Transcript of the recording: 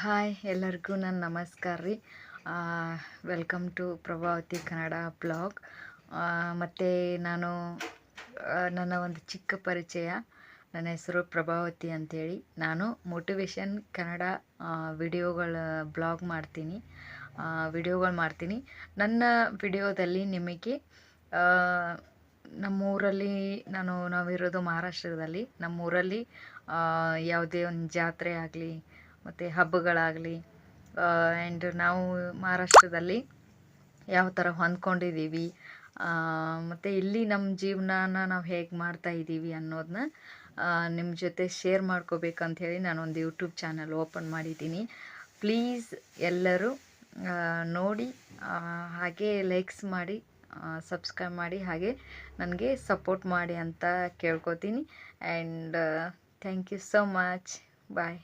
Hi ಎಲ್ಲರಿಗೂ ನನ್ನ ನಮಸ್ಕಾರ ರೀ. Welcome to Prabhavathi Kannada blog ಮತ್ತು ನಾನು ನನ್ನ ಒಂದು ಚಿಕ್ಕ ಪರಿಚಯ. ನನ್ನ ಹೆಸರು ಪ್ರಭಾವತಿ ಅಂಥೇಳಿ ನಾನು ಮೋಟಿವೇಶನ್ ಕನ್ನಡ ವಿಡಿಯೋಗಳ ಬ್ಲಾಗ್ ಮಾಡ್ತೀನಿ. ವಿಡಿಯೋಗಳು ಮಾಡ್ತೀನಿ. ನನ್ನ ವಿಡಿಯೋದಲ್ಲಿ ನಿಮಗೆ ನಮ್ಮೂರಲ್ಲಿ ನಾನು, ನಾವಿರೋದು ಮಹಾರಾಷ್ಟ್ರದಲ್ಲಿ. ನಮ್ಮೂರಲ್ಲಿ ಯಾವುದೇ ಒಂದು ಜಾತ್ರೆ ಆಗಲಿ ಮತ್ತು ಹಬ್ಬಗಳಾಗಲಿ ಆ್ಯಂಡ್ ನಾವು ಮಹಾರಾಷ್ಟ್ರದಲ್ಲಿ ಯಾವ ಥರ ಹೊಂದ್ಕೊಂಡಿದ್ದೀವಿ ಮತ್ತು ಇಲ್ಲಿ ನಮ್ಮ ಜೀವನಾನ ನಾವು ಹೇಗೆ ಮಾಡ್ತಾ ಇದ್ದೀವಿ ಅನ್ನೋದನ್ನ ನಿಮ್ಮ ಜೊತೆ ಶೇರ್ ಮಾಡ್ಕೋಬೇಕಂತ ಹೇಳಿ ನಾನೊಂದು ಯೂಟ್ಯೂಬ್ ಚಾನಲ್ ಓಪನ್ ಮಾಡಿದ್ದೀನಿ. ಪ್ಲೀಸ್ ಎಲ್ಲರೂ ನೋಡಿ ಹಾಗೆ ಲೈಕ್ಸ್ ಮಾಡಿ ಸಬ್ಸ್ಕ್ರೈಬ್ ಮಾಡಿ, ಹಾಗೆ ನನಗೆ ಸಪೋರ್ಟ್ ಮಾಡಿ ಅಂತ ಕೇಳ್ಕೊತೀನಿ. And thank you so much bye